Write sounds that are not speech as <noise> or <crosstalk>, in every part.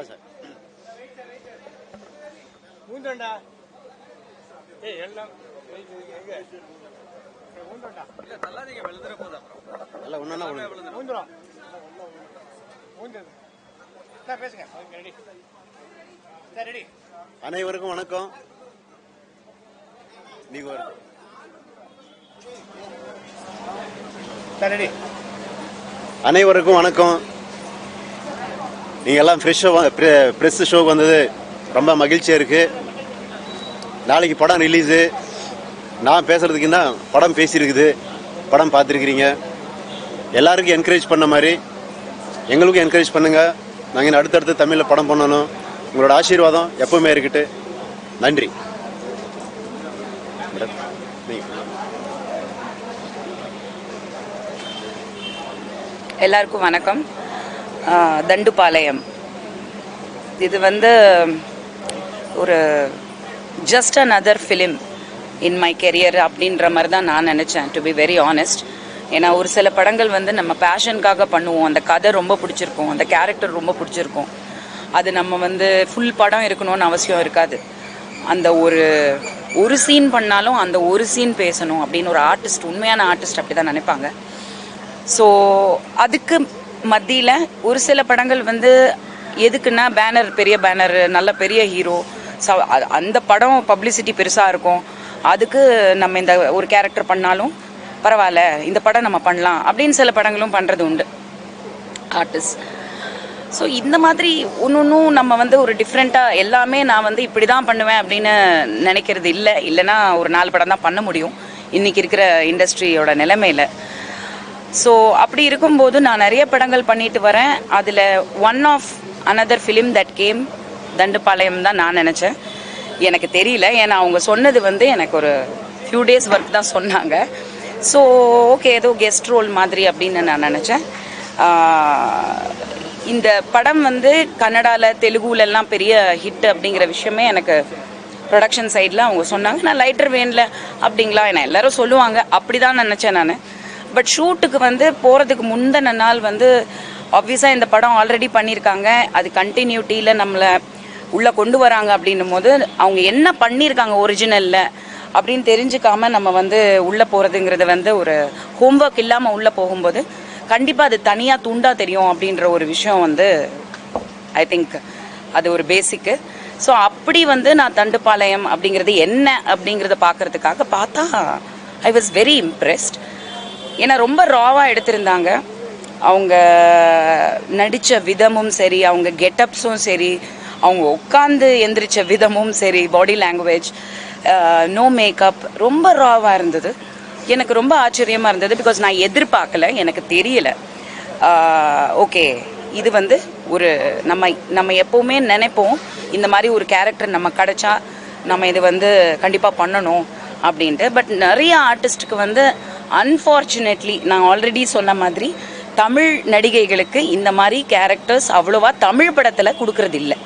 ஆ sir ஊந்தோண்டா ஏய் எல்லாம் எங்க? ஊந்தோண்டா இல்ல தள்ளாதீங்க விழுந்துற போது அப்புறம். சார் பேசுங்க. ரெடி சார் ரெடி அனைவருக்கும் வணக்கம். நீங்க ஒரு சார் ரெடி அனைவருக்கும் வணக்கம். நீங்கள் எல்லாம் ஃப்ரெஷ் ப்ரெஸ் ஷோக்கு வந்தது ரொம்ப மகிழ்ச்சியாக இருக்குது நாளைக்கு படம் ரிலீஸு நான் பேசுகிறதுக்கு என்ன படம் பேசியிருக்குது படம் பார்த்துருக்கிறீங்க. எல்லாருக்கும் என்கரேஜ் பண்ண மாதிரி எங்களுக்கும் என்கரேஜ் பண்ணுங்கள் நாங்கள் அடுத்தடுத்து தமிழில் படம் பண்ணணும். உங்களோட ஆசீர்வாதம் எப்பவுமே இருக்கட்டு. நன்றி. எல்லாருக்கும் வணக்கம். தண்டுபாளையம். இது வந்து ஒரு just another film in my career அப்படின்ற மாதிரி தான் நான் நினச்சேன் டு பி வெரி ஆனஸ்ட் ஏன்னா ஒரு சில படங்கள் வந்து நம்ம பேஷனுக்காக பண்ணுவோம். அந்த கதை ரொம்ப பிடிச்சிருக்கும். அந்த கேரக்டர் ரொம்ப பிடிச்சிருக்கும். அது நம்ம வந்து ஃபுல் படம் இருக்கணும்னு அவசியம் இருக்காது. அந்த ஒரு ஒரு சீன் பண்ணாலும் அந்த ஒரு சீன் பேசணும் அப்படின்னு ஒரு ஆர்டிஸ்ட் உண்மையான ஆர்டிஸ்ட் அப்படி தான் நினைப்பாங்க. ஸோ அதுக்கு மத்தியில் ஒரு சில படங்கள் வந்து எதுக்குன்னா பேனர் பெரிய பேனர் நல்ல பெரிய ஹீரோ அந்த படம் பப்ளிசிட்டி பெருசாக இருக்கும். அதுக்கு நம்ம இந்த ஒரு கேரக்டர் பண்ணாலும் பரவாயில்ல இந்த படம் நம்ம பண்ணலாம் அப்படின்னு சில படங்களும் பண்ணுறது உண்டு. ஆர்டிஸ்ட் ஸோ இந்த மாதிரி ஒன்றும் நம்ம வந்து ஒரு டிஃப்ரெண்ட்டாக எல்லாமே நான் வந்து இப்படி தான் பண்ணுவேன் அப்படின்னு நினைக்கிறது இல்லை. இல்லைன்னா ஒரு நாலு படம் தான் பண்ண முடியும். இன்றைக்கி இருக்கிற இண்டஸ்ட்ரியோட நிலைமையில். ஸோ அப்படி இருக்கும்போது நான் நிறைய படங்கள் பண்ணிட்டு வரேன். அதில் one of another film that came Thandupalayam தான் நான் நினச்சேன். எனக்கு தெரியல. ஏன்னா அவங்க சொன்னது வந்து எனக்கு ஒரு ஃபியூ டேஸ் ஒர்க் தான் சொன்னாங்க. ஸோ ஓகே ஏதோ கெஸ்ட் ரோல் மாதிரி அப்படின்னு நான் நினச்சேன். இந்த படம் வந்து கன்னடாவில் தெலுங்குலெல்லாம் பெரிய ஹிட் அப்படிங்கிற விஷயமே எனக்கு ப்ரொடக்ஷன் சைடில் அவங்க சொன்னாங்க. நான் லைட்டர் வேனில் அப்படிங்களா? என்ன எல்லாரும் சொல்லுவாங்க. அப்படி தான் நினச்சேன் நான். பட் ஷூட்டுக்கு வந்து போகிறதுக்கு முந்தின நாள் வந்து ஆப்வியஸாக இந்த படம் ஆல்ரெடி பண்ணியிருக்காங்க அது கண்டினியூட்டியில் நம்மளை உள்ளே கொண்டு வராங்க அப்படின்னும் போது அவங்க என்ன பண்ணியிருக்காங்க ஒரிஜினலில் அப்படின்னு தெரிஞ்சுக்காம நம்ம வந்து உள்ளே போகிறதுங்கிறது வந்து ஒரு ஹோம்ஒர்க் இல்லாமல் உள்ளே போகும்போது கண்டிப்பாக அது தனியாக துண்டாக தெரியும் அப்படின்ற ஒரு விஷயம் வந்து ஐ திங்க் அது ஒரு பேசிக்கு ஸோ அப்படி வந்து நான் தண்டுப்பாளையம் அப்படிங்கிறது என்ன அப்படிங்கிறத பார்க்கறதுக்காக பார்த்தா ஐ வாஸ் வெரி இம்ப்ரெஸ்ட் ஏன்னா ரொம்ப ராவாக எடுத்திருந்தாங்க. அவங்க நடித்த விதமும் சரி அவங்க கெட்டப்ஸும் சரி அவங்க உட்காந்து எந்திரிச்ச விதமும் சரி பாடி லாங்குவேஜ் நோ மேக்கப் ரொம்ப ராவாக இருந்தது. எனக்கு ரொம்ப ஆச்சரியமாக இருந்தது பிகாஸ் நான் எதிர்பார்க்கல எனக்கு தெரியல. ஓகே இது வந்து ஒரு நம்ம நம்ம எப்போவுமே நினைப்போம் இந்த மாதிரி ஒரு கேரக்டர் நம்ம கிடைச்சா நம்ம இது வந்து கண்டிப்பாக பண்ணணும் அப்படின்ட்டு. பட் நிறைய ஆர்டிஸ்ட்டுக்கு வந்து அன்ஃபார்ச்சுனேட்லி நான் ஆல்ரெடி சொன்ன மாதிரி தமிழ் நடிகைகளுக்கு இந்த மாதிரி கேரக்டர்ஸ் அவ்வளோவா தமிழ் படத்தில் கொடுக்கறது இல்லை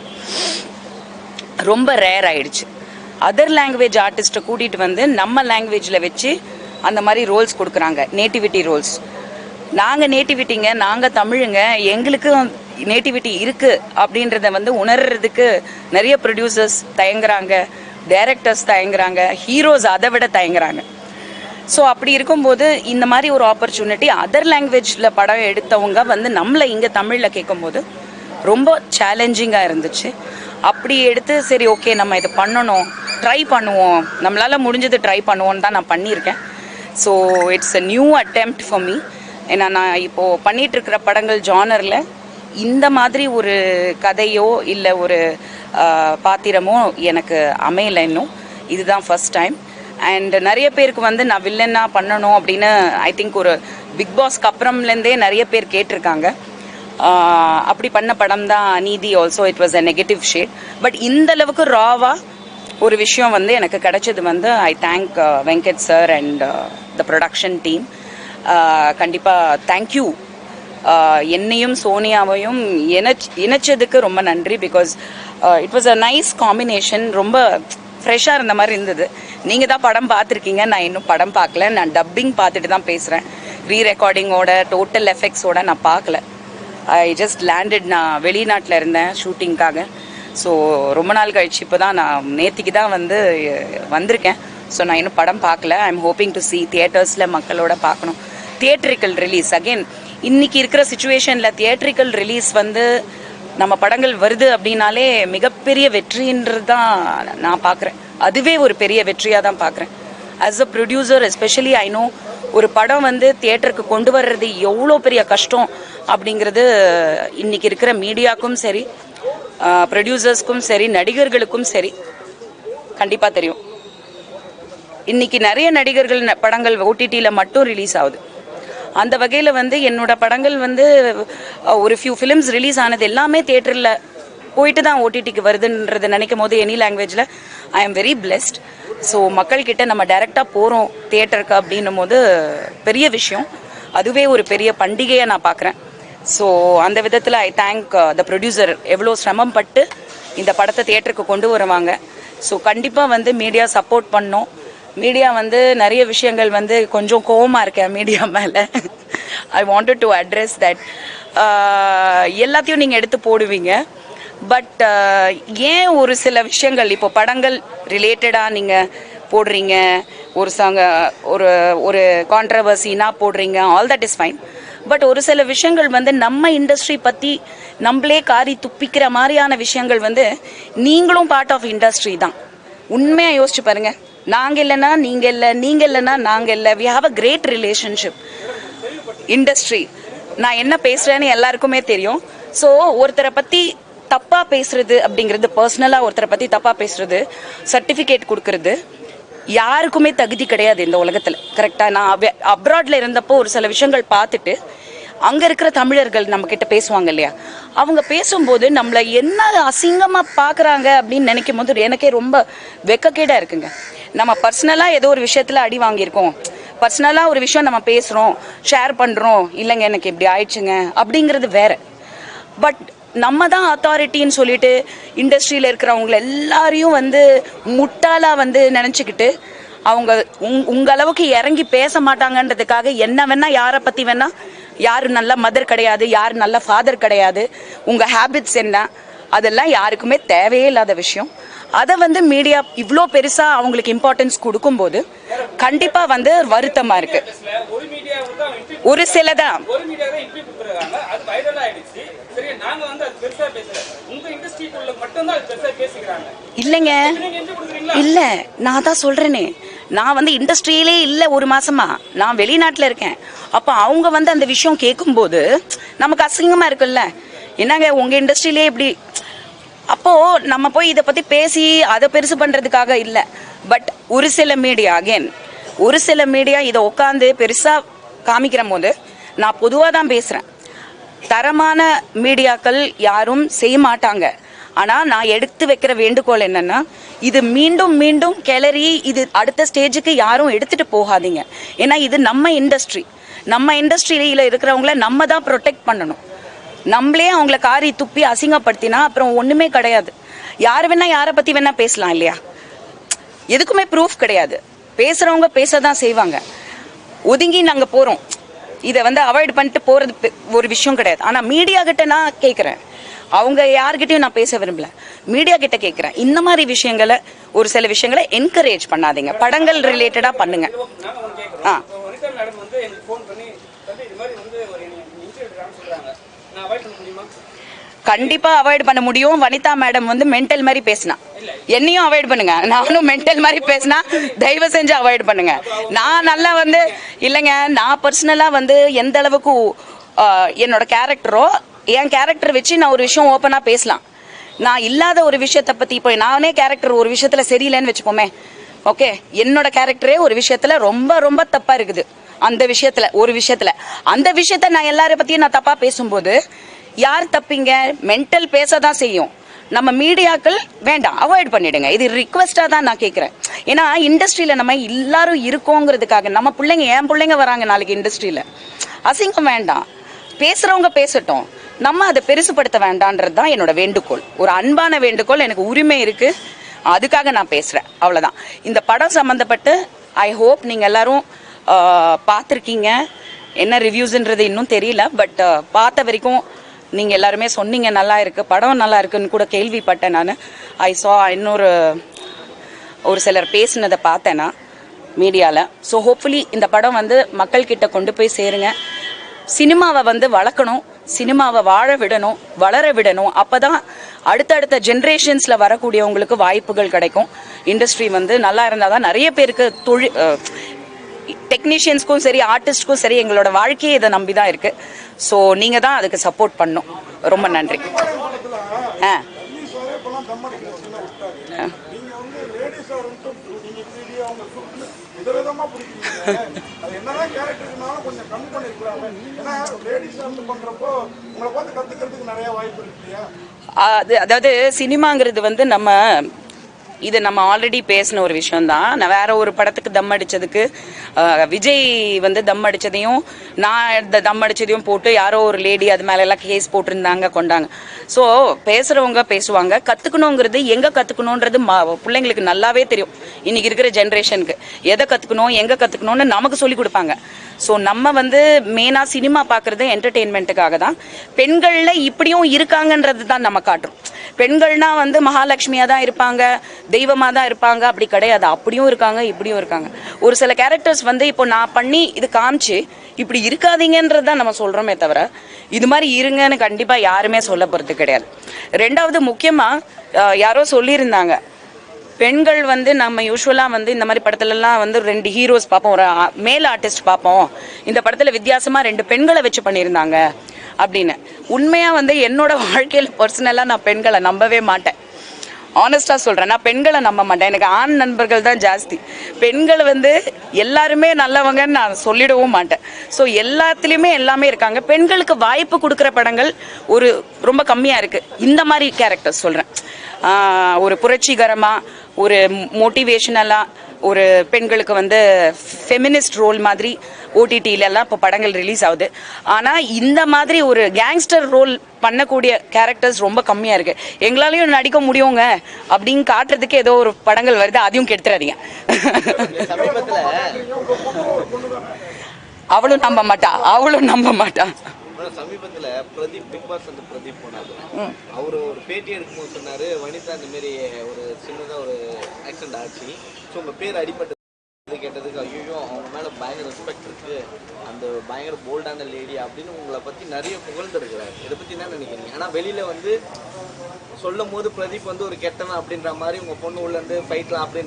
ரொம்ப ரேர் ஆயிடுச்சு. அதர் லாங்குவேஜ் ஆர்டிஸ்ட்டை கூட்டிகிட்டு வந்து நம்ம லாங்குவேஜில் வச்சு அந்த மாதிரி ரோல்ஸ் கொடுக்குறாங்க. நேட்டிவிட்டி ரோல்ஸ் நாங்கள் நேட்டிவிட்டிங்க நாங்கள் தமிழுங்க எங்களுக்கும் நேட்டிவிட்டி இருக்குது அப்படின்றத வந்து உணர்றதுக்கு நிறைய ப்ரொடியூசர்ஸ் தயங்குறாங்க டைரக்டர்ஸ் தயங்குறாங்க ஹீரோஸ் அதை விட தயங்குறாங்க. ஸோ அப்படி இருக்கும்போது இந்த மாதிரி ஒரு ஆப்பர்ச்சுனிட்டி அதர் லாங்குவேஜில் படம் எடுத்தவங்க வந்து நம்மளை இங்கே தமிழில் கேட்கும்போது ரொம்ப சேலஞ்சிங்காக இருந்துச்சு. அப்படி எடுத்து சரி ஓகே நம்ம இதை பண்ணணும். ட்ரை பண்ணுவோம். நம்மளால் முடிஞ்சது ட்ரை பண்ணுவோன்னு தான் நான் பண்ணியிருக்கேன். So it's a new attempt for me ஏன்னா நான் இப்போது பண்ணிகிட்ருக்கிற படங்கள் ஜானரில் இந்த மாதிரி ஒரு கதையோ இல்லை ஒரு பாத்திரமோ எனக்கு அமையலை இன்னும். இதுதான் ஃபஸ்ட் டைம் அண்ட் நிறைய பேருக்கு வந்து நான் வில்லன்னா பண்ணணும் அப்படின்னு ஐ திங்க் ஒரு பிக் பாஸ்க்கு அப்புறம்லேருந்தே நிறைய பேர் கேட்டிருக்காங்க. அப்படி பண்ண படம் தான் நீதி also it was a negative shade but இந்த அளவுக்கு ராவாக ஒரு விஷயம் வந்து எனக்கு கிடைச்சது வந்து I thank Venkat sir and the production team கண்டிப்பாக தேங்க்யூ என்னையும் சோனியாவையும் இணைச் இணைச்சதுக்கு ரொம்ப நன்றி because it was a nice combination ரொம்ப ஃப்ரெஷ்ஷாக இருந்த மாதிரி இருந்தது. நீங்கள் தான் படம் பார்த்துருக்கீங்க. நான் இன்னும் படம் பார்க்கல. நான் டப்பிங் பார்த்துட்டு தான் பேசுகிறேன் ரீ ரெக்கார்டிங்கோட டோட்டல் எஃபெக்ட்ஸோட நான் பார்க்கல. ஐ ஜஸ்ட் லேண்டட் நான் வெளிநாட்டில் இருந்தேன் ஷூட்டிங்க்காக ஸோ ரொம்ப நாள் கழிச்சு இப்போ தான் நான் நேத்திக்கு தான் வந்து வந்திருக்கேன். ஸோ நான் இன்னும் படம் பார்க்கல. I am hoping to see தியேட்டர்ஸில் மக்களோட பார்க்கணும். தியேட்ரிக்கல் ரிலீஸ் அகெயின் இன்றைக்கி இருக்கிற சுச்சுவேஷனில் தியேட்ரிக்கல் ரிலீஸ் வந்து நம்ம படங்கள் வருது அப்படின்னாலே மிகப்பெரிய வெற்றின்றது தான் நான் பார்க்குறேன். அதுவே ஒரு பெரிய வெற்றியாக தான் பார்க்குறேன். As a producer especially I know ஒரு படம் வந்து தியேட்டருக்கு கொண்டு வர்றது எவ்வளோ பெரிய கஷ்டம் அப்படிங்கிறது இன்னைக்கு இருக்கிற மீடியாக்கும் சரி ப்ரொடியூசர்ஸ்க்கும் சரி நடிகர்களுக்கும் சரி கண்டிப்பாக தெரியும். இன்னைக்கு நிறைய நடிகர்கள் படங்கள் ஓடிடியில் மட்டும் ரிலீஸ் ஆகுது. அந்த வகையில் வந்து என்னோட படங்கள் வந்து ஒரு ஃபியூ ஃபிலிம்ஸ் ரிலீஸ் ஆனது எல்லாமே தேட்டரில் போயிட்டு தான் ஓடிடிக்கு வருதுன்றது நினைக்கும் போது எனி லாங்குவேஜில் I am very blessed so மக்கள்கிட்ட நம்ம டைரெக்டாக போகிறோம் தேட்டருக்கு அப்படின்னும் போது பெரிய விஷயம். அதுவே ஒரு பெரிய பண்டிகையை நான் பார்க்குறேன் ஸோ அந்த விதத்தில் ஐ தேங்க் த ப்ரொடியூசர் எவ்வளோ சிரமம் பட்டு இந்த படத்தை தேட்டருக்கு கொண்டு வருவாங்க. ஸோ கண்டிப்பாக வந்து மீடியா சப்போர்ட் பண்ணோம். மீடியா வந்து நிறைய விஷயங்கள் வந்து கொஞ்சம் கோவமாக இருக்கேன் மீடியா மேலே. I wanted to address that எல்லாத்தையும் நீங்கள் எடுத்து போடுவீங்க. பட் ஏன் ஒரு சில விஷயங்கள் இப்போ படங்கள் ரிலேட்டடாக நீங்கள் போடுறீங்க? ஒரு சாங்க ஒரு ஒரு கான்ட்ரவர்சினா போடுறீங்க. All that is fine but ஒரு சில விஷயங்கள் வந்து நம்ம இண்டஸ்ட்ரி பற்றி நம்மளே காரி துப்பிக்கிற மாதிரியான விஷயங்கள் வந்து நீங்களும் பார்ட் ஆஃப் இண்டஸ்ட்ரி தான். உண்மையாக யோசிச்சு பாருங்கள் நாங்கள் இல்லைன்னா நீங்கள் இல்லை நீங்கள் இல்லைன்னா நாங்கள் இல்லை. We have a great relationship industry நான் என்ன பேசுகிறேன்னு எல்லாருக்குமே தெரியும். ஸோ ஒருத்தரை பற்றி தப்பாக பேசுறது அப்படிங்கிறது பர்சனலாக ஒருத்தரை பற்றி தப்பாக பேசுறது சர்டிஃபிகேட் கொடுக்கறது யாருக்குமே தகுதி கிடையாது இந்த உலகத்தில். கரெக்டாக நான் அப்ராட்ல இருந்தப்போ ஒரு சில விஷயங்கள் பார்த்துட்டு அங்கே இருக்கிற தமிழர்கள் நம்ம கிட்ட பேசுவாங்க இல்லையா? அவங்க பேசும்போது நம்மளை என்ன அசிங்கமாக பார்க்குறாங்க அப்படின்னு நினைக்கும் போது எனக்கே ரொம்ப வெக்கக்கேடாக இருக்குங்க. நம்ம பர்சனலாக ஏதோ ஒரு விஷயத்தில் அடி வாங்கியிருக்கோம். பர்சனலாக ஒரு விஷயம் நம்ம பேசுகிறோம் ஷேர் பண்ணுறோம் இல்லைங்க எனக்கு இப்படி ஆயிடுச்சுங்க அப்படிங்கிறது வேற. பட் நம்ம தான் அத்தாரிட்டின்னு சொல்லிட்டு இண்டஸ்ட்ரியில் இருக்கிறவங்கள எல்லாரையும் வந்து முட்டாளாக வந்து நினச்சிக்கிட்டு அவங்க உங் உங்க அளவுக்கு இறங்கி பேச மாட்டாங்கன்றதுக்காக என்ன வேணா யாரை பற்றி வேணா யார் நல்ல மதர் கிடையாது யார் நல்ல ஃபாதர் கிடையாது உங்கள் ஹேபிட்ஸ் என்ன அதெல்லாம் யாருக்குமே தேவையே இல்லாத விஷயம். அதை வந்து மீடியா இவ்வளோ பெருசாக அவங்களுக்கு இம்பார்ட்டன்ஸ் கொடுக்கும்போது கண்டிப்பாக வந்து வருத்தமாக இருக்குது ஒரு சில தான் இல்லைங்க. இல்ல நான் தான் சொல்றேனே. நான் வந்து இண்டஸ்ட்ரியிலே இல்லை ஒரு மாசமா. நான் வெளிநாட்டில் இருக்கேன். அப்போ அவங்க வந்து அந்த விஷயம் கேட்கும்போது நமக்கு அசிங்கமா இருக்குல்ல என்னங்க உங்க இண்டஸ்ட்ரியிலே இப்படி அப்போ நம்ம போய் இதை பத்தி பேசி அதை பெருசு பண்றதுக்காக இல்லை. பட் ஒரு சில மீடியா அகெயின் ஒரு சில மீடியா இதை உட்காந்து பெருசா காமிக்கிற போது நான் பொதுவாக தான் பேசுறேன். தரமான மீடியாக்கள் யாரும் செய்ய மாட்டாங்க. ஆனா நான் எடுத்து வைக்கிற வேண்டுகோள் என்னன்னா இது மீண்டும் மீண்டும் கிளறி இது அடுத்த ஸ்டேஜுக்கு யாரும் எடுத்துட்டு போகாதீங்க. ஏன்னா இது நம்ம இண்டஸ்ட்ரி நம்ம இண்டஸ்ட்ரியில இருக்கிறவங்கள நம்ம தான் ப்ரொடெக்ட் பண்ணணும். நம்மளே அவங்கள காரி துப்பி அசிங்கப்படுத்தினா அப்புறம் ஒண்ணுமே கிடையாது. யார் வேணா யாரை பத்தி வேணா பேசலாம் இல்லையா? எதுக்குமே ப்ரூஃப் கிடையாது. பேசுறவங்க பேச தான் செய்வாங்க. ஒதுங்கி நாங்க போறோம். இதை வந்து அவாய்ட் பண்ணிட்டு போறது ஒரு விஷயம் கிடையாது. ஆனா மீடியா கிட்ட நான் கேட்குறேன் அவங்க யார்கிட்டயும் நான் பேச விரும்பல. மீடியா கிட்ட கேட்குறேன் இந்த மாதிரி விஷயங்களை ஒரு சில விஷயங்களை என்கரேஜ் பண்ணாதீங்க. படங்கள் ரிலேட்டடா பண்ணுங்க. ஆ இப்போ வனிதா மேடம் வந்து எனக்கு ஃபோன் பண்ணி தம்பி இது மாதிரி வந்து ஒரு இன்டர்வியூ எடுக்கிறான்னு சொல்றாங்க நான் அவாய்ட் பண்ண முடியுமா கண்டிப்பா அவாய்ட் பண்ண முடியும். வனிதா மேடம் வந்து மென்டல் மாதிரி பேசினா. என்னையும் அவாய்ட் பண்ணுங்க. நானும் மென்டல் மாதிரி பேசினா தயவு செஞ்சு அவாய்ட் பண்ணுங்க. நான் நல்லா வந்து இல்லைங்க நான் பர்சனலா வந்து எந்த அளவுக்கு என்னோட கேரக்டரோ என் கேரக்டர் வச்சு நான் ஒரு விஷயம் ஓப்பனா பேசலாம். நான் இல்லாத ஒரு விஷயத்தை பத்தி இப்போ நானே கேரக்டர் ஒரு விஷயத்துல சரியில்லைன்னு வச்சுப்போமே ஓகே என்னோட கேரக்டரே ஒரு விஷயத்துல ரொம்ப ரொம்ப தப்பா இருக்குது. அந்த விஷயத்துல ஒரு விஷயத்துல. அந்த விஷயத்த நான் எல்லாரை பத்தியும் நான் தப்பா பேசும்போது யார் தப்பிங்க? மென்டல் பேச தான் செய்யும். நம்ம மீடியாக்கள் வேண்டாம் அவாய்ட் பண்ணிடுங்க. இது ரிக்வெஸ்ட்டாக தான் நான் கேட்குறேன் ஏன்னா இண்டஸ்ட்ரியில் நம்ம எல்லாரும் இருக்கோங்கிறதுக்காக நம்ம பிள்ளைங்க என் பிள்ளைங்க வராங்க நாளைக்கு இண்டஸ்ட்ரியில் அசிங்கம் வேண்டாம். பேசுகிறவங்க பேசட்டும். நம்ம அதை பெருசுப்படுத்த வேண்டான்றது தான் என்னோட வேண்டுகோள். ஒரு அன்பான வேண்டுகோள் எனக்கு உரிமை இருக்குது அதுக்காக நான் பேசுகிறேன் அவ்வளோதான் இந்த படம் சம்மந்தப்பட்டு ஐ ஹோப் நீங்கள் எல்லாரும் பார்த்துருக்கீங்க. என்ன ரிவ்யூஸ்ன்றது இன்னும் தெரியல பட் பார்த்த வரைக்கும் நீங்கள் எல்லாருமே சொன்னீங்க நல்லா இருக்குது படம் நல்லா இருக்குன்னு கூட கேள்விப்பட்டேன் நான். ஐ சா இன்னொரு ஒரு சிலர் பேசினதை பார்த்தேன் நான் மீடியாவில் ஸோ ஹோப்ஃபுல்லி இந்த படம் வந்து மக்கள்கிட்ட கொண்டு போய் சேருங்க. சினிமாவை வந்து வளர்க்கணும் சினிமாவை வாழ விடணும் வளர விடணும். அப்போ தான் அடுத்தடுத்த ஜென்ரேஷன்ஸில் வரக்கூடியவங்களுக்கு வாய்ப்புகள் கிடைக்கும். இண்டஸ்ட்ரி வந்து நல்லா இருந்தால் தான் நிறைய பேருக்கு தொழில் டெக்னீஷியன்ஸ்க்கும் சரி ஆர்டிஸ்ட்க்கும் சரி எங்களோட வாழ்க்கையே இதை நம்பி தான் இருக்குது ஸோ நீங்கள் தான் அதுக்கு சப்போர்ட் பண்ணும். ரொம்ப நன்றி. ஆ. அதாவது சினிமாங்கிறது வந்து நம்ம இது நம்ம ஆல்ரெடி பேசின ஒரு விஷயம் தான் நான் வேற ஒரு படத்துக்கு தம் அடிச்சதுக்கு விஜய் வந்து தம் அடிச்சதையும் நான் தம் அடிச்சதையும் போட்டு யாரோ ஒரு லேடி அது மேல எல்லாம் கேஸ் போட்டிருந்தாங்க கொண்டாங்க. ஸோ பேசுறவங்க பேசுவாங்க. கத்துக்கணுங்கிறது எங்க கற்றுக்கணுன்றது மா பிள்ளைங்களுக்கு நல்லாவே தெரியும். இன்னைக்கு இருக்கிற ஜென்ரேஷனுக்கு எதை கத்துக்கணும் எங்க கத்துக்கணும்னு நமக்கு சொல்லி கொடுப்பாங்க. ஸோ நம்ம வந்து மெயினாக சினிமா பார்க்குறது என்டர்டெயின்மெண்ட்டுக்காக தான். பெண்களில் இப்படியும் இருக்காங்கன்றது தான் நம்ம காட்டுறோம். பெண்கள்னா வந்து மகாலட்சுமியாக தான் இருப்பாங்க தெய்வமாக தான் இருப்பாங்க அப்படி கிடையாது. அப்படியும் இருக்காங்க இப்படியும் இருக்காங்க. ஒரு சில கேரக்டர்ஸ் வந்து இப்போ நான் பண்ணி இது காமிச்சு இப்படி இருக்காதீங்கன்றது தான் நம்ம சொல்கிறோமே தவிர இது மாதிரி இருங்கன்னு கண்டிப்பாக யாருமே சொல்ல போகிறது கிடையாது. ரெண்டாவது முக்கியமாக யாரோ சொல்லியிருந்தாங்க பெண்கள் வந்து நம்ம யூஸ்வலாக வந்து இந்த மாதிரி படத்துலலாம் வந்து ரெண்டு ஹீரோஸ் பார்ப்போம். ஒரு மேல் ஆர்டிஸ்ட் பார்ப்போம். இந்த படத்தில் வித்தியாசமாக ரெண்டு பெண்களை வச்சு பண்ணியிருந்தாங்க அப்படின்னு. உண்மையாக வந்து என்னோட <laughs> வாழ்க்கையில் பர்சனலாக நான் பெண்களை நம்பவே மாட்டேன். ஆனஸ்டாக சொல்கிறேன் நான் பெண்களை நம்ப மாட்டேன். எனக்கு ஆண் நண்பர்கள் தான் ஜாஸ்தி. பெண்கள் வந்து எல்லாருமே நல்லவங்கன்னு நான் சொல்லிடவும் மாட்டேன். ஸோ எல்லாத்துலேயுமே எல்லாமே இருக்காங்க. பெண்களுக்கு வாய்ப்பு கொடுக்குற படங்கள் ஒரு ரொம்ப கம்மியாக இருக்குது இந்த மாதிரி கேரக்டர்ஸ் சொல்கிறேன் ஒரு புரட்சிகரமாக ஒரு மோட்டிவேஷனலாக ஒரு பெண்களுக்கு வந்து ஃபெமினிஸ்ட் ரோல் மாதிரி ஓடிடியில எல்லாம் இப்போ படங்கள் ரிலீஸ் ஆகுது. ஆனால் இந்த மாதிரி ஒரு கேங்ஸ்டர் ரோல் பண்ணக்கூடிய கேரக்டர்ஸ் ரொம்ப கம்மியாக இருக்குது எங்களாலையும் நடிக்க முடியுங்க அப்படின்னு காட்டுறதுக்கு ஏதோ ஒரு படங்கள் வருது அதையும் கெடுத்துறாதீங்க. அவளும் நம்ப மாட்டா அவளும் நம்ப மாட்டா. சமீபத்துல பிரதீப் பிக் பாஸ் அந்த பிரதீப் போனாரு. அவரு ஒரு பேட்டி எடுக்கும்போது சொன்னாரு வனிதா இந்த மாதிரி ஒரு சின்னதா ஒரு ஆக்சிடென்ட் ஆச்சு. ஸோ உங்க பேர் அடிபட்டது கேட்டதுக்கு ஐயோ அவங்க மேல பயங்கர ரெஸ்பெக்ட் இருக்கு. அந்த பயங்கர போல்டான லேடி அப்படின்னு உங்களை பத்தி நிறைய புகழ்ந்துருக்கிறாரு. இதை பத்தி என்ன நினைக்கிறீங்க? ஆனா வெளியில வந்து சொல்லும் போது பிரதீப் வந்து ஒரு கெட்டவன் அப்படின்ற மாதிரி உங்க பொண்ணு உள்ள இருந்து ஃபைட்லாம் அப்படி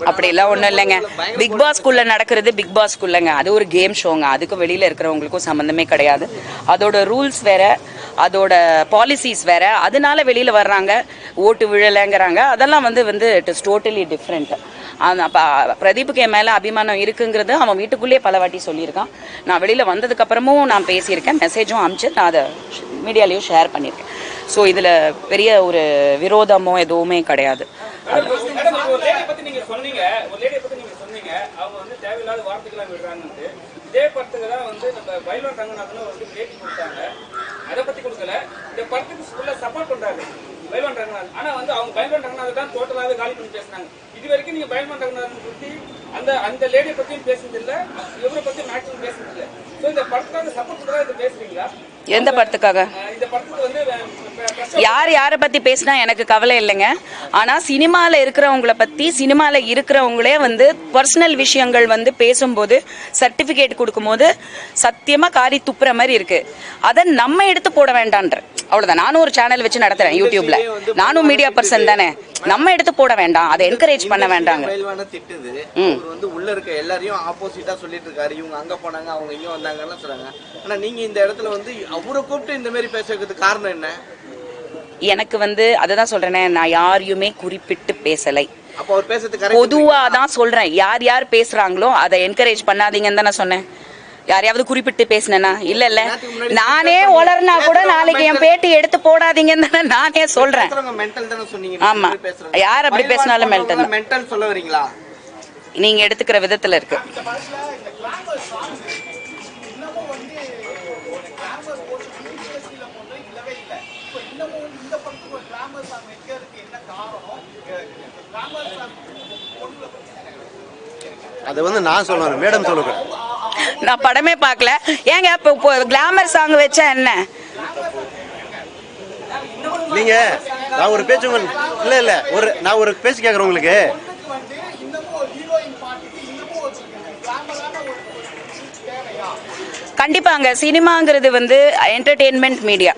But ஆனா அப்படிலாம் ஒன்றும் இல்லைங்க. பிக் பாஸ்க்குள்ள நடக்கிறது பிக் பாஸ்க்குள்ளங்க அது ஒரு கேம் ஷோங்க அதுக்கும் வெளியில இருக்கிறவங்களுக்கும் சம்மந்தமே கிடையாது. அதோட ரூல்ஸ் வேற அதோட பாலிசிஸ் வேற. அதனால வெளியில வர்றாங்க. ஓட்டு விழலைங்கிறாங்க. அதெல்லாம் வந்து வந்து இட் இஸ் டோட்டலி டிஃப்ரெண்ட் அப்போ பிரதீப்புக்கு என் மேலே அபிமானம் இருக்குங்கிறது அவன் வீட்டுக்குள்ளேயே பல வாட்டி சொல்லியிருக்கான். நான் வெளியில் வந்ததுக்கப்புறமும் நான் பேசியிருக்கேன். மெசேஜும் அமிச்சு நான் அதை மீடியாலையும் ஷேர் பண்ணியிருக்கேன். ஸோ இதில் பெரிய ஒரு விரோதமோ எதுவுமே கிடையாது மேடம் ஒரு லேடி பத்தி நீங்க சொன்னீங்க ஒரு லேடியை பத்தி நீங்க சொன்னீங்க அவங்க வந்து தேவையில்லாத வார்த்தைகள்லாம் விடுறாங்கன்ட்டு இதே படத்துக்கு தான் வந்து நம்ம பைலோன் ரங்கநாதனும் வந்து பேட்டி கொடுத்தாங்க. அதை பத்தி கொடுக்கல. இந்த படத்துக்கு ஃபுல்லா சப்போர்ட் பண்றாரு பைல்வான் ரங்கநாதன். ஆனா வந்து அவங்க பைலோன் ரங்கநாதன் தான் டோட்டலாவே காலி பண்ணி பேசினாங்க. இது வரைக்கும் நீங்க பைலோன் ரங்கநாதன் பத்தி அந்த அந்த லேடியை பத்தியும் பேசுனது இல்ல இவரை பத்தி மேக்ஸிமம் பேசுனது இல்ல ஸோ இந்த படத்துக்காக சப்போர்ட் பண்றதா இது பேசுறீங்களா? எந்த படத்துக்காக? இந்த படத்துக்கு வந்து யார் யாரை பத்தி பேசினா எனக்கு கவலை இல்லைங்க. ஆனா சினிமால இருக்கிறவங்கள பத்தி சினிமால இருக்கிறவங்களே வந்து பர்சனல் விஷயங்கள் வந்து பேசும்போது சர்டிபிகேட் கொடுக்கும்போது சத்தியமா காரி துப்புற மாதிரி இருக்கு. அதை நம்ம எடுத்து போட வேண்டான்ற. அவ்வளவுதான். நானும் ஒரு சேனல் வச்சு நடத்துறேன் யூடியூப்ல நானும் மீடியா பர்சன் தானே. நம்ம எடுத்து போட வேண்டாம். அதை என்கரேஜ் பண்ண வேண்டாங்க. பயில்வான அவர் வந்து உள்ள இருக்க எல்லாரையும் ஆப்போசிட்டா சொல்லிட்டு இருக்காரு. இவங்க அங்க போனாங்க அவங்க இங்க வந்தாங்கன்னு சொல்றாங்க. ஆனா நீங்க இந்த இடத்துல வந்து அவரை கூப்பிட்டு இந்த மாதிரி பேச வைக்கிறதுக்கு காரணம் என்ன? எனக்கு வந்து அதை தான் சொல்றேனே நான் யாரையுமே குறிப்பிட்டு பேசலை. பொதுவா தான் சொல்றேன். யார் யார் பேசுறாங்களோ அதை என்கரேஜ் பண்ணாதீங்கன்னு தானே சொன்னேன். யாரையாவது குறிப்பிட்டு பேசினேனா? இல்ல இல்ல. நானே உளர்னா கூட நாளைக்கு என் பேட்டி எடுத்து போடாதீங்கன்னு தானே நானே சொல்றேன். மென்டல் ஆமா. யார் அப்படி பேசினாலும் தான். மென்டல் சொல்ல வரீங்களா? நீங்க எடுத்துக்கிற விதத்துல இருக்கு. அது வந்து நான் சொல்லணும் மேடம் சொல்லக்கூடாது நான் படமே பார்க்கல. ஏங்க இப்போ கிளாமர் சாங் வச்சா என்ன? நீங்க நான் ஒரு பேச்சு இல்ல இல்ல ஒரு நான் ஒரு பேச்சு கேக்குறேன் உங்களுக்கு. கண்டிப்பாங்க சினிமாங்கிறது வந்து என்டர்டெயின்மெண்ட் மீடியா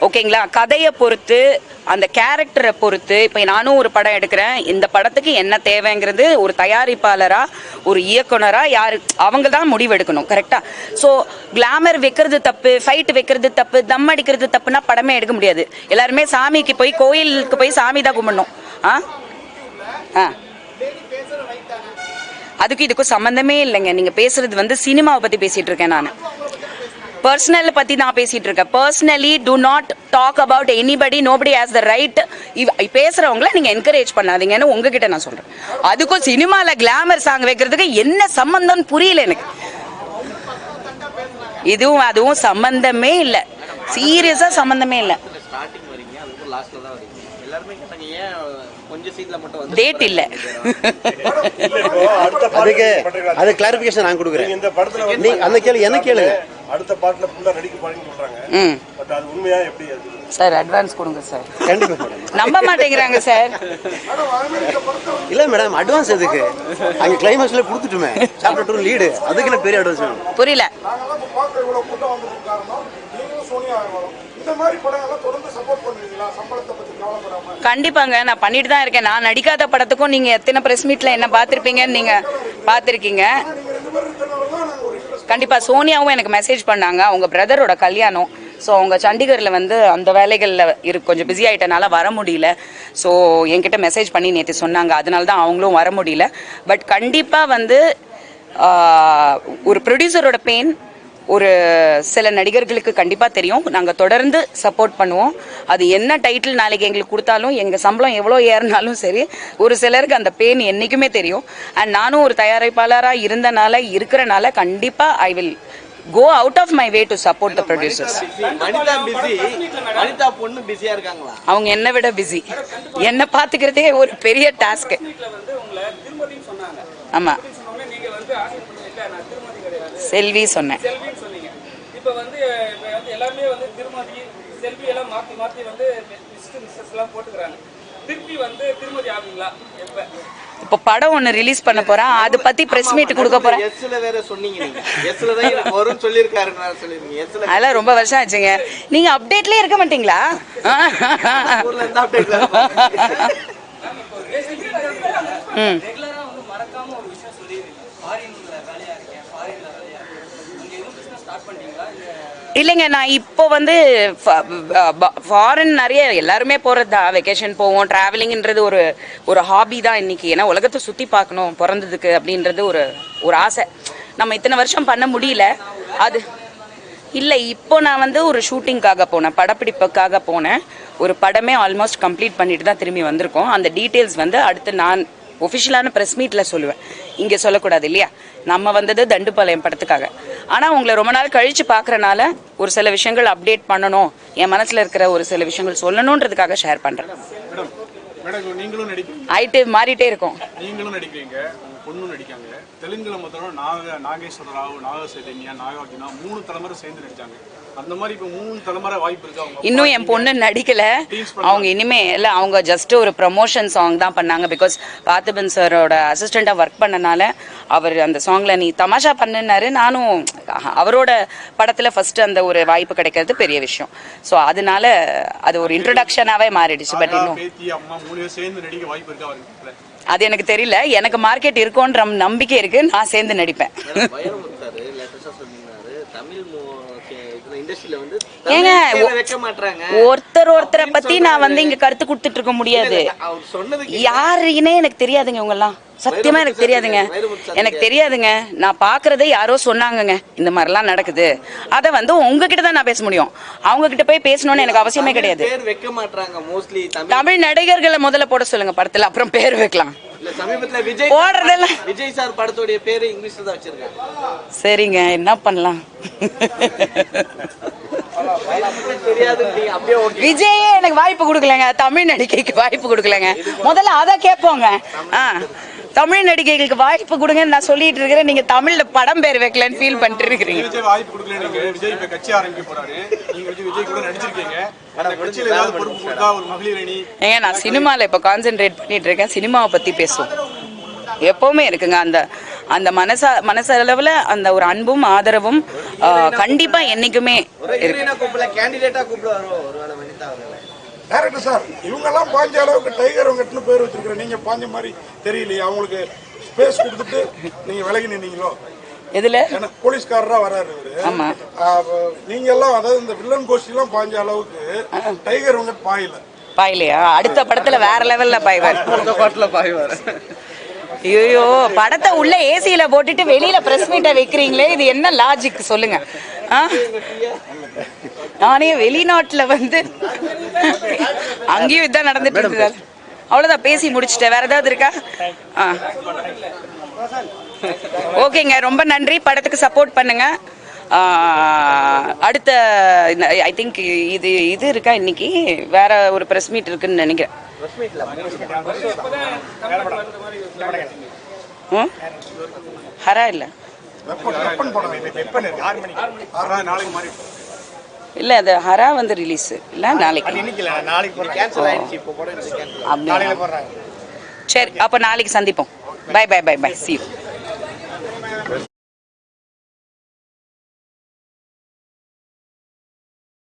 ஓகேங்களா? கதையை பொறுத்து அந்த கேரக்டரை பொறுத்து இப்போ நானும் ஒரு படம் எடுக்கிறேன். இந்த படத்துக்கு என்ன தேவைங்கிறது ஒரு தயாரிப்பாளரா ஒரு இயக்குனரா யாரு? அவங்க தான் முடிவெடுக்கணும் கரெக்டா ஸோ கிளாமர் வைக்கிறது தப்பு ஃபைட் வைக்கிறது தப்பு தம் அடிக்கிறது தப்புனா படமே எடுக்க முடியாது. எல்லாருமே சாமிக்கு போய் கோயிலுக்கு போய் சாமி தான் கும்பிடணும். ஆ? ஆ. அதுக்கு இதுக்கும் சம்மந்தமே இல்லைங்க. நீங்கள் பேசுறது வந்து சினிமாவை பற்றி பேசிகிட்டு இருக்கேன் நான். பர்சனல் பத்தி நான் பேசிட்டு இருக்கேன். Personally to not talk about anybody nobody has the right பேசுறவங்கள நீங்க என்கரேஜ் பண்ணாதீங்கன்னு உங்ககிட்ட நான் சொல்றேன். அதுக்கும் சினிமால கிளாமர் சாங் வைக்கிறதுக்கு என்ன சம்மந்தம்னு புரியல எனக்கு. இதுவும் அதுவும் சம்பந்தமே இல்லை. சீரியஸா சம்பந்தமே இல்லை. டேட் இல்லை. <laughs> அதுக்கு அது கிளாரிபிகேஷன் நான் கொடுக்குறேன். இந்த படத்துல வந்து நீ அந்த கேள்வி என்ன கேளுங்க? அடுத்த பாட்டுல ஃபுல்லா நடிக்க போறீங்கன்னு சொல்றாங்க. ம். பட் அது உண்மையா எப்படி அது? சார் அட்வான்ஸ் கொடுங்க சார் கண்டிப்பா. நம்ப மாட்டேங்கிறாங்க சார் இல்ல மேடம் அட்வான்ஸ் எதுக்கு? அங்க கிளைமேக்ஸ்ல கொடுத்துட்டுமே. சாப்டர் டூ லீடு அதுக்கு என்ன பெரிய அட்வான்ஸ் வேணும்? புரியல. இந்த மாதிரி தொடர்ந்து சப்போர்ட் பண்ணுவீங்களா? சம்பளத்தை பத்தி கவலைப்படாம. கண்டிப்பாங்க. நான் பண்ணிட்டு தான் இருக்கேன். நான் நடிக்காத படத்துக்கும் நீங்க எத்தனை பிரஸ் மீட்ல என்ன பார்த்துருப்பீங்கன்னு நீங்க பார்த்துருக்கீங்க. கண்டிப்பாக கண்டிப்பா சோனியாவும் எனக்கு மெசேஜ் பண்ணாங்க. அவங்க பிரதரோட கல்யாணம். ஸோ அவங்க சண்டிகரில் வந்து அந்த வேலைகளில் இரு கொஞ்சம் பிஸி ஆகிட்டனால வர முடியல. ஸோ என்கிட்ட மெசேஜ் பண்ணி நேற்று சொன்னாங்க. அதனால தான் அவங்களும் வர முடியல. பட் கண்டிப்பாக வந்து ஒரு ப்ரொடியூசரோட பெயின் ஒரு சில நடிகர்களுக்கு கண்டிப்பாக தெரியும். நாங்கள் தொடர்ந்து சப்போர்ட் பண்ணுவோம். அது என்ன டைட்டில் நாளைக்கு எங்களுக்கு கொடுத்தாலும் எங்கள் சம்பளம் எவ்வளோ ஏறினாலும் சரி ஒரு சிலருக்கு அந்த பெயின் என்றைக்குமே தெரியும். அண்ட் நானும் ஒரு தயாரிப்பாளராக இருந்தனால இருக்கிறனால கண்டிப்பாக I will go out of my way to support the producers Vanitha busy Vanitha பொண்ணு பிஸியா இருக்காங்களா? அவங்க என்னை விட பிஸி என்னை பார்த்துக்கிறதே ஒரு பெரிய டாஸ்க்கு ஆமாம் சொன்னோடனே நீங்க வந்து ஆசைப்பட்டீங்க இல்ல நான் திருமதி கிடையாது செல்வி சொன்னேன். இப்ப வந்து இப்ப வந்து எல்லாருமே வந்து திருமதி செல்வி எல்லாம் மாத்தி மாத்தி வந்து மிஸ்டர் மிஸ்ஸஸ் எல்லாம் போட்டுக்கிறாங்க. திருப்பி வந்து திருமதி ஆகுங்களா எப்ப இப்போ படம் ஒன்று ரிலீஸ் பண்ண போகிறேன் அதை பற்றி ப்ரெஸ் மீட் கொடுக்க நீங்க. எஸ்ல அதெல்லாம் ரொம்ப வருஷம் ஆச்சுங்க. நீங்கள் அப்டேட்லேயே இருக்க மாட்டீங்களா? <laughs> ம் ரெகுலரா வந்து மறக்காம ஒரு விஷயம் சொல்லிடுறீங்க ஃபாரின்ல வேலையா இருக்கேன் ஃபாரின்ல வேலையா இருக்கேன் அங்க எதுவும் பிசினஸ் ஸ்டார்ட் பண்ணீங்களா இல்ல இல்லைங்க நான் இப்போ வந்து ஃபாரின் நிறைய எல்லாருமே போகிறது தான் வெக்கேஷன் போவோம். ட்ராவலிங்ன்றது ஒரு ஒரு ஹாபி தான் இன்னைக்கு. ஏன்னா உலகத்தை சுற்றி பார்க்கணும் பிறந்ததுக்கு அப்படின்றது ஒரு ஒரு ஆசை. நம்ம இத்தனை வருஷம் பண்ண முடியல. அது இல்லை இப்போ நான் வந்து ஒரு ஷூட்டிங்க்காக போனேன். படப்பிடிப்புக்காக போனேன். ஒரு படமே ஆல்மோஸ்ட் கம்ப்ளீட் பண்ணிட்டு தான் திரும்பி வந்திருக்கோம். அந்த டீட்டெயில்ஸ் வந்து அடுத்து நான் ஒஃபிஷியலான ப்ரெஸ் மீட்டில் சொல்லுவேன். இங்கே சொல்லக்கூடாது இல்லையா? நம்ம வந்தது தண்டுபாளையம் படத்துக்காக. ஆனால் உங்களை ரொம்ப நாள் கழித்து பார்க்குறனால ஒரு சில விஷயங்கள் அப்டேட் பண்ணணும் என் மனசில் இருக்கிற ஒரு சில விஷயங்கள் சொல்லணுன்றதுக்காக ஷேர் பண்ணுறேன் ஆயிட்டு மாறிட்டே இருக்கும். தெலுங்குல மொத்தம் நாக நாகேஸ்வர ராவ் நாக சைதன்யா நாகார்ஜுனா மூணு தலைமுறை சேர்ந்து நடிச்சாங்க. அந்த மாதிரி இப்போ மூணு தலைமுறை வாய்ப்பு இருக்கு. அவங்க இன்னும் என் பொண்ணு நடிக்கல. அவங்க இனிமே இல்லை அவங்க ஜஸ்ட் ஒரு ப்ரமோஷன் சாங் தான் பண்ணாங்க. பிகாஸ் பார்த்திபன் சாரோட அசிஸ்டண்ட்டாக ஒர்க் பண்ணனால அவர் அந்த சாங்ல நீ தமாஷா பண்ணுனாரு. நானும் அவரோட படத்தில் ஃபர்ஸ்ட் அந்த ஒரு வாய்ப்பு கிடைக்கிறது பெரிய விஷயம். ஸோ அதனால அது ஒரு இன்ட்ரடக்ஷனாகவே மாறிடுச்சு. பட் இன்னும் சேர்ந்து நடிக்க வாய்ப்பு இருக்கா அவருக்கு. அது எனக்கு தெரியல. எனக்கு மார்க்கெட் இருக்குன்ற நம்பிக்கை இருக்கு. நான் சேர்ந்து நடிப்பேன். தமிழ் ஏங்க, ஒருத்தர் ஒருத்தரை பத்தி நான் வந்து இங்க கருத்து கொடுத்துட்டு இருக்க முடியாது. யாருன்னே எனக்கு தெரியாதுங்க இவங்கெல்லாம். சத்தியமா எனக்கு தெரியாதுங்க. எனக்கு தெரியாதுங்க. நான் பாக்குறதை யாரோ சொன்னாங்கங்க. இந்த மாதிரிலாம் நடக்குது. அதை வந்து உங்ககிட்ட தான் நான் பேச முடியும். அவங்க கிட்ட போய் பேசணும்னு எனக்கு அவசியமே கிடையாது. தமிழ் நடிகர்களை முதல்ல போட சொல்லுங்க படத்துல அப்புறம் பேர் வைக்கலாம். சமீபத்துல விஜய் சார் படத்துடைய பேரு இங்கிலீஷ்ல தான் வச்சிருக்காங்க. சரிங்க என்ன பண்ணலாம்? விஜயே எனக்கு வாய்ப்பு கொடுக்கலங்க தமிழ் நடிகைக்கு வாய்ப்பு கொடுக்கலங்க. முதல்ல அதை கேட்போங்க. ஆ. தமிழ் நடிகைகளுக்கு வாய்ப்பு கொடுங்கன்னு நான் சொல்லிட்டு இருக்கிறேன். நீங்க தமிழ்ல படம் பேர் வைக்கலன்னு ஃபீல் பண்ணிட்டு இருக்கிறீங்க. ஏங்க நான் சினிமாவில் இப்போ கான்சென்ட்ரேட் பண்ணிட்டு இருக்கேன். சினிமாவை பற்றி பேசுவோம். எப்போவுமே இருக்குங்க அந்த அந்த மனசா மனசளவில் அந்த ஒரு அன்பும் ஆதரவும் கண்டிப்பாக என்றைக்குமே ஒரு டேரக்டர் சார் இவங்கெல்லாம் பாஞ்ச அளவுக்கு டைகர் வெங்கட்னு பேர் வச்சிருக்கிற. நீங்க பாஞ்ச மாதிரி தெரியலையே. அவங்களுக்கு ஸ்பேஸ் கொடுத்துட்டு நீங்க விலகி நின்னீங்களோ? எதில்? போலீஸ்காரரா வராரு நீங்க எல்லாம் அதாவது இந்த வில்லன் கோஷ்டி எல்லாம் பாஞ்ச அளவுக்கு டைகர் வெங்கட் பாயில. பாயிலையா? அடுத்த படத்தில் வேற லெவலில் பாய்வார். பாட்டில் பாய்வார். ஐயோ படத்தை உள்ள ஏசியில போட்டுட்டு வெளியில பிரஸ் மீட்டை வைக்கிறீங்களே? இது என்ன லாஜிக் சொல்லுங்க. ஆ? நானே வெளிநாட்டுல வந்து அங்கேயும் இதான் நடந்துட்டு இருக்குது அவ்வளவுதான் பேசி முடிச்சிட்டேன். வேற ஏதாவது இருக்கா? ஆ. ஓகேங்க ரொம்ப நன்றி. படத்துக்கு சப்போர்ட் பண்ணுங்க. அடுத்த ஐ திங்க் இது இது இருக்கா இன்னைக்கு? வேற ஒரு பிரஸ் மீட் இருக்குன்னு நினைக்கிறேன். ம்? ஹரா இல்லை? இல்லை அது ஹரா வந்து ரிலீஸ் இல்லை நாளைக்கு. கேன்சல் ஆயிடுச்சு இப்போ படம் கேன்சல் அப்படியா? சரி அப்போ நாளைக்கு சந்திப்போம். Bye bye bye bye see you